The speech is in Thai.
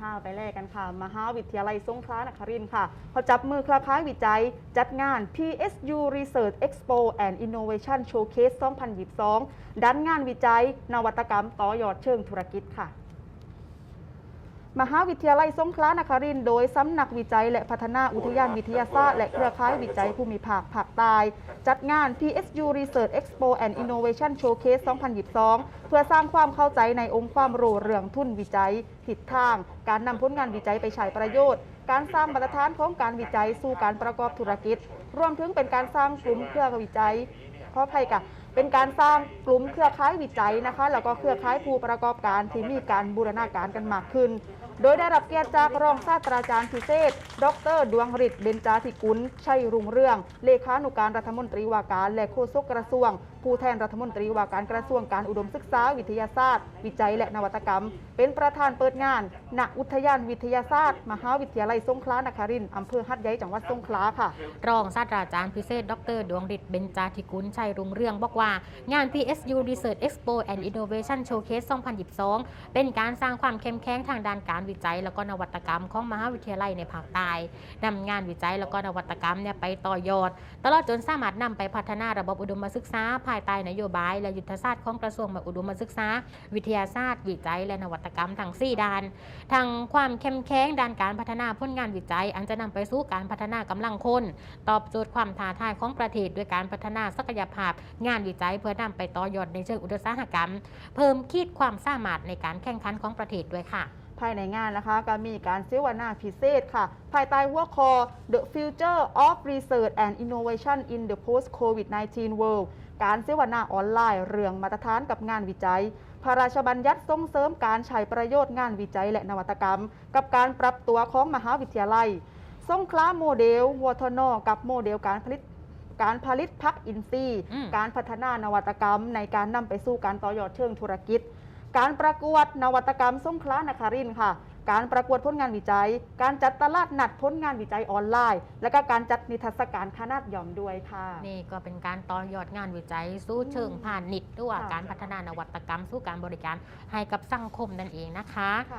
ข่าวไปแลกกันค่ะ มหาวิทยาลัยสงขลานครินทร์ค่ะเขาจับมือคลาค้ายวิจัย จัดงาน PSU Research Expo and Innovation Showcase 2022 ดันงานวิจัย นวัตกรรมต่อยอดเชิงธุรกิจค่ะ มหาวิทยาลัยสงขลานครินทร์โดยสำนักวิจัย และพัฒนาอุทยานวิทยาศาสตร์ และเครือข่ายวิจัยภูมิภาคภาคใต้จัดงาน PSU Research Expo and Innovation Showcase 2022 เพื่อสร้างความเข้าใจในองค์ความรู้เรื่องทุนวิจัย ทิศทาง การนำผลงานวิจัยไปใช้ประโยชน์ การสร้างมาตรฐานของการวิจัยสู่การประกอบธุรกิจ รวมถึงเป็นการสร้างกลุ่มเครือวิจัย ขออภัยค่ะเป็นการสร้างกลุ่มเครือข่ายวิจัยนะคะ แล้วก็เครือข่ายผู้ประกอบการที่มีการบูรณาการกันมากขึ้น โดยได้รับเกียรติจากรองศาสตราจารย์พิเศษ ดร ดวงฤทธิ์เบญจาธิกุลชัยรุ่งเรือง เลขานุการรัฐมนตรีว่าการและโฆษกกระทรวงผู้แทนรัฐมนตรีว่าการกระทรวงการอุดมศึกษาวิทยาศาสตร์ วิจัยและนวัตกรรม เป็นประธานเปิดงานณอุทยานวิทยาศาสตร์ มหาวิทยาลัยสงขลานครินทร์อำเภอหัดใหญ่จังหวัดสงขลาค่ะ รองศาสตราจารย์พิเศษ ดร ดวงฤทธิ์เบญจาธิกุลชัยรุ่งเรืองบอกว่า งาน PSU Research Expo and Innovation Showcase 2022 เป็นการสร้างความเข้มแข็งทางด้านการวิจัย และก็นวัตกรรมของมหาวิทยาลัยในภาคใต้นำงานวิจัยและก็นวัตกรรมเนี่ยไปต่อยอด ตลอดจนสามารถนำไปพัฒนาระบบอุดมศึกษาภายใต้นโยบาย และยุทธศาสตร์ของกระทรวงอุดมศึกษา วิทยาศาสตร์ วิจัย และนวัตกรรมทั้ง4ด้านทั้งความเข้มแข็งด้านการพัฒนาผลงานวิจัย อันจะนำไปสู่การพัฒนากำลังคน ตอบโจทย์ความท้าทายของประเทศด้วยการพัฒนาศักยภาพ งานวิจัยเพื่อนำไปต่อยอดในเชิงอุตสาหกรรม เพิ่มขีดความสามารถในการแข่งขันของประเทศด้วยค่ะ ภายในงานนะคะก็มีการเสวนาพิเศษค่ะ ภายใต้หัวข้อ The Future of Research and Innovation in the Post-COVID-19 World การเสวนาออนไลน์ เรื่องมาตรฐานกับงานวิจัย พระราชบัญญัติส่งเสริมการใช้ประโยชน์งานวิจัยและนวัตกรรม กับการปรับตัวของมหาวิทยาลัยสงขลาโมเดลวทนกับโมเดลการผลิตการผลิตพักอินทรีย์อืมการพัฒนานวัตกรรม ในการนำไปสู่การต่อยอดเชิงธุรกิจ การประกวดนวัตกรรมสงขลานครินทร์ค่ะ การประกวดผลงานวิจัย การจัดตลาดนัดผลงานวิจัยออนไลน์ และก็การจัดนิทรรศการขนาดย่อมด้วยค่ะ นี่ก็เป็นการต่อยอดงานวิจัยสู้เชิงพาณิชย์ด้วยค่ะ การพัฒนานวัตกรรม สู่การบริการให้กับสังคมนั่นเองนะคะ ค่ะ